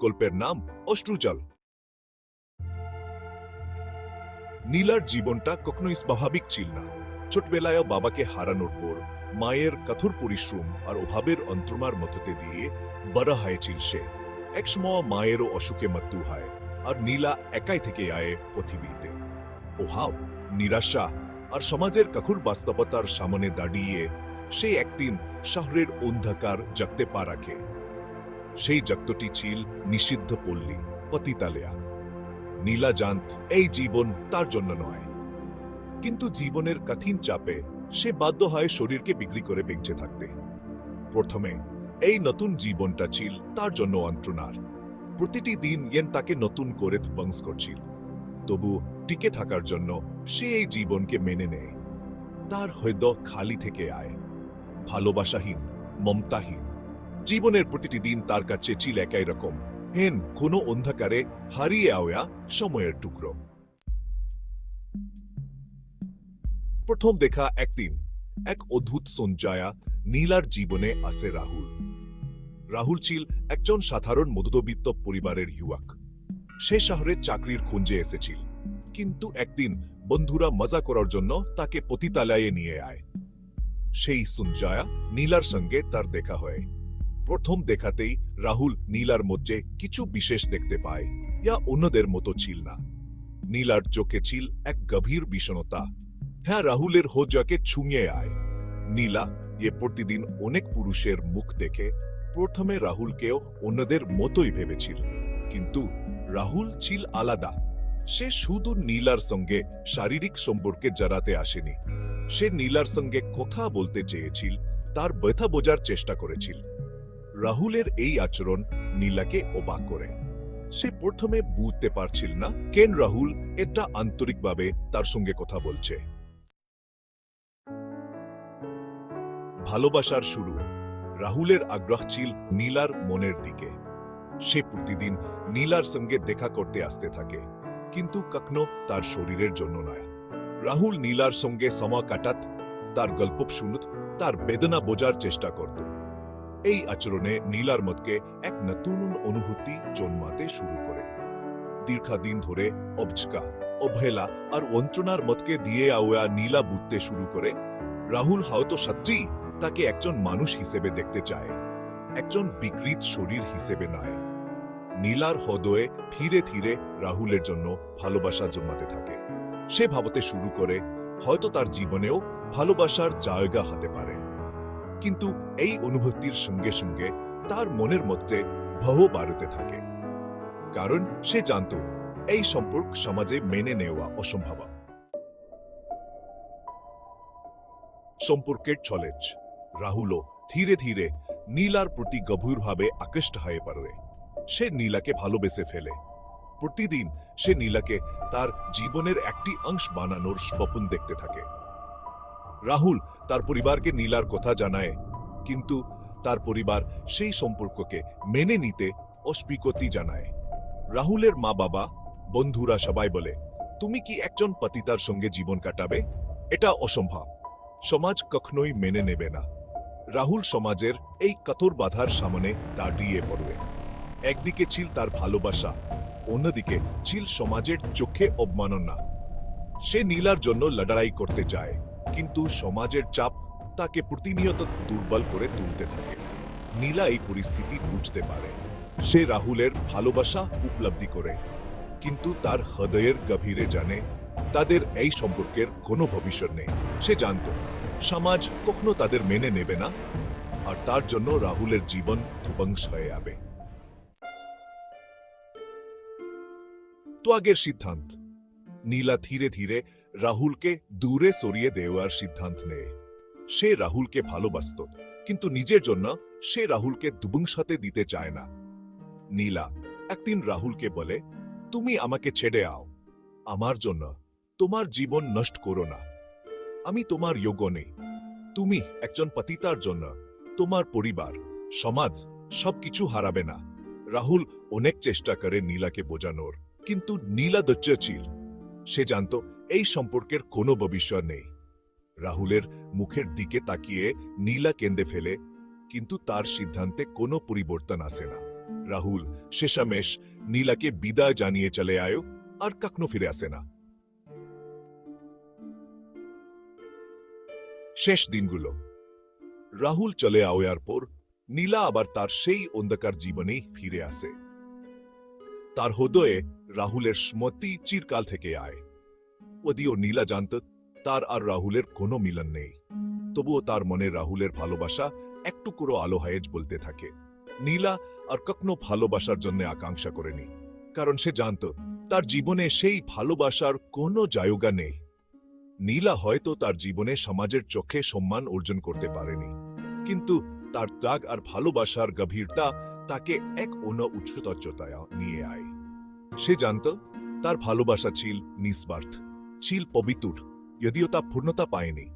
গল্পের নাম অশ্রুজল নীলার জীবনটা কখনোই স্বাভাবিক ছিল না। ছোটবেলায় বাবাকে হারানোর পর মায়ের কঠোর পরিশ্রম আর অভাবের অন্ত্রমার মধ্যে দিয়ে বড় হয়েছিল সে। একসময় মায়েরও অসুখে মৃত্যু হয় আর নীলা একাই থেকে আয় পৃথিবীতে। ওহাও, নিরাশা আর সমাজের কঠোর বাস্তবতার সামনে দাঁড়িয়ে সে একদিন শহরের অন্ধকার জাগতে পা রাখে। সেই জাগতটি ছিল নিষিদ্ধ পল্লী, পতিতালেয়া। নীলা জানত এই জীবন তার জন্য নয়। কিন্তু জীবনের কঠিন চাপে সে বাধ্য হয় শরীরকে বিক্রি করে বেঁচে থাকতে। প্রথমে এই নতুন জীবনটা ছিল তার জন্য অন্ত্রণার। প্রতিটি দিন ইয়েন তাকে নতুন করে ধ্বংস করছিল। তবু টিকে থাকার জন্য সে এই জীবনকে মেনে নেয়। তার হৃদয় খালি থেকে আয়। ভালোবাসাহীন, মমতাহীন জীবনের প্রতিটি দিন তার কাছে ছিল একাই রকম। হেন কোনো অন্ধকারে হারিয়ে আওয়া সময়ের টুকরো। প্রথম দেখা একদিন, এক অদ্ভুত সঞ্জয়া নীলার জীবনে আসে রাহুল। রাহুল ছিল একজন সাধারণ মধ্যবিত্ত পরিবারের যুবক। সে শহরে চাকরির খুঁজে এসেছিল। কিন্তু একদিন বন্ধুরা মজা করার জন্য তাকে পতিতালয়ে নিয়ে আয়। সেই সঞ্জয়া নীলার সঙ্গে তার দেখা হয়। প্রথম দেখাতেই রাহুল নীলার মধ্যে কিছু বিশেষ দেখতে পায়। ইয়া অন্যদের মতো ছিল না। নীলার চোখে ছিল এক গভীর বিষণতা হ্যাঁ রাহুলের হোজাকে ছুঁয়ে আয়। নীলা এ প্রতিদিন অনেক পুরুষের মুখ দেখে। প্রথমে রাহুলকেও অন্যদের মতোই ভেবেছিল। কিন্তু রাহুল ছিল আলাদা। সে শুধু নীলার সঙ্গে শারীরিক সম্পর্কে জড়াতে আসেনি। সে নীলার সঙ্গে কথা বলতে চেয়েছিল, তার ব্যথা বোঝার চেষ্টা করেছিল। রাহুলের এই আচরণ নীলাকে অবাক করে। সে প্রথমে বুঝতে পারছিল না কেন রাহুল এটা আন্তরিকভাবে তার সঙ্গে কথা বলছে। ভালোবাসার শুরু। রাহুলের আগ্রহ ছিল নীলার মনের দিকে। সে প্রতিদিন নীলার সঙ্গে দেখা করতে আসতে থাকে, কিন্তু কখনো তার শরীরের জন্য নয়। রাহুল নীলার সঙ্গে সময় কাটাত, তার গল্প শুনত, তার বেদনা বোঝার চেষ্টা করত। এই আচরণে নীলার মতকে এক নতুন অনুভূতি জন্মাতে শুরু করে। দীর্ঘদিন ধরে অবচকা অবহেলা আর অন্ত্রণার মতকে দিয়ে আওয়া নীলা বুঝতে শুরু করে, রাহুল হয়তো সত্যি তাকে একজন মানুষ হিসেবে দেখতে চায়, একজন বিকৃত শরীর হিসেবে নয়। নীলার হৃদয়ে ধীরে ধীরে রাহুলের জন্য ভালোবাসা জন্মাতে থাকে। সে ভাবতে শুরু করে, হয়তো তার জীবনেও ভালোবাসার জায়গা হতে পারে। কিন্তু এই অনুভূতির সঙ্গে সঙ্গে তার মনের মধ্যে ভহ বাড়তে থাকে। কারণ সে জানত, এই সম্পর্ক সমাজে মেনে নেওয়া অসম্ভব। সম্পর্কের ছলেজ, রাহুলও ধীরে ধীরে নীলার প্রতি গভীরভাবে আকৃষ্ট হয়ে পড়ে। সে নীলাকে ভালোবেসে ফেলে। প্রতিদিন সে নীলাকে তার জীবনের একটি অংশ বানানোর স্বপ্ন দেখতে থাকে। রাহুল তার পরিবারকে নীলার কথা জানায়। কিন্তু তার পরিবার সেই সম্পর্ককে মেনে নিতে অস্বীকতি জানায়। রাহুলের মা বাবা বন্ধুরা সবাই বলে, তুমি কি একজন পতিতার সঙ্গে জীবন কাটাবে? এটা অসম্ভব। সমাজ কখনোই মেনে নেবে না। রাহুল সমাজের এই কঠোর বাধার সামনে দাঁড়িয়ে পড়বে একদিকে ছিল তার ভালোবাসা, অন্যদিকে ছিল সমাজের চোখে অবমাননা। সে নীলার জন্য লড়াই করতে যায় কিন্তু সমাজের চাপ তাকে প্রতিনিয়ত দুর্বল করে তুলতে থাকে। নীলা এই পরিস্থিতি বুঝতে পারে। সে রাহুলের ভালোবাসা উপলব্ধি করে, কিন্তু তার হৃদয়ের গভীরে জানে তাদের এই সম্পর্কের কোনো ভবিষ্যৎ নেই। সে জানত, সমাজ কখনো তাদের মেনে নেবে না, আর তার জন্য রাহুলের জীবন ধ্বংস হয়ে যাবে। তো আগের সিদ্ধান্ত। নীলা ধীরে ধীরে রাহুলকে দূরে সরিয়ে দেওয়ার সিদ্ধান্ত নেয়। সে রাহুলকে ভালোবাসত, কিন্তু নিজের জন্য সে রাহুলকে দুবংসাতে দিতে চায় না। নীলা একদিন রাহুলকে বলে, তুমি আমাকে ছেড়ে আও। আমার জন্য তোমার জীবন নষ্ট করো না। আমি তোমার যোগ্য নেই। তুমি একজন পতিতার জন্য তোমার পরিবার, সমাজ সবকিছু হারাবে না রাহুল অনেক চেষ্টা করে নীলাকে বোঝানোর, কিন্তু নীলা দচ্চছিল সে জানত এই সম্পর্কের কোনো ভবিষ্যৎ নেই। রাহুলের মুখের দিকে তাকিয়ে নীলা কেঁদে ফেলে, কিন্তু তার সিদ্ধান্তে কোনো পরিবর্তন আসে না। রাহুল শেষামেশ নীলাকে বিদায় জানিয়ে চলে আয়ো আর কখনো ফিরে আসে না। শেষ দিনগুলো। রাহুল চলে আওয়ার পর নীলা আবার তার সেই অন্ধকার জীবনেই ফিরে আসে। তার হৃদয়ে রাহুলের স্মৃতি চিরকাল থেকে আয়। যদিও নীলা জানত তার আর রাহুলের কোনো মিলন নেই। তবুও তার মনে রাহুলের ভালোবাসা একটু করে আলো হায়েজ বলতে থাকে। নীলা আর কখনো ভালোবাসার জন্য আকাঙ্ক্ষা করেনি, কারণ সে জানত তার জীবনে সেই ভালোবাসার কোনো জায়গা নেই। নীলা হয়তো তার জীবনে সমাজের চোখে সম্মান অর্জন করতে পারেনি, কিন্তু তার ত্যাগ আর ভালোবাসার গভীরতা তাকে এক অন্য উচ্চতচ্চতায় নিয়ে আয়। সে জানত তার ভালোবাসা ছিল নিঃস্বার্থ। ছিল পবিতুর যদিও তা পূর্ণতা পায়নি।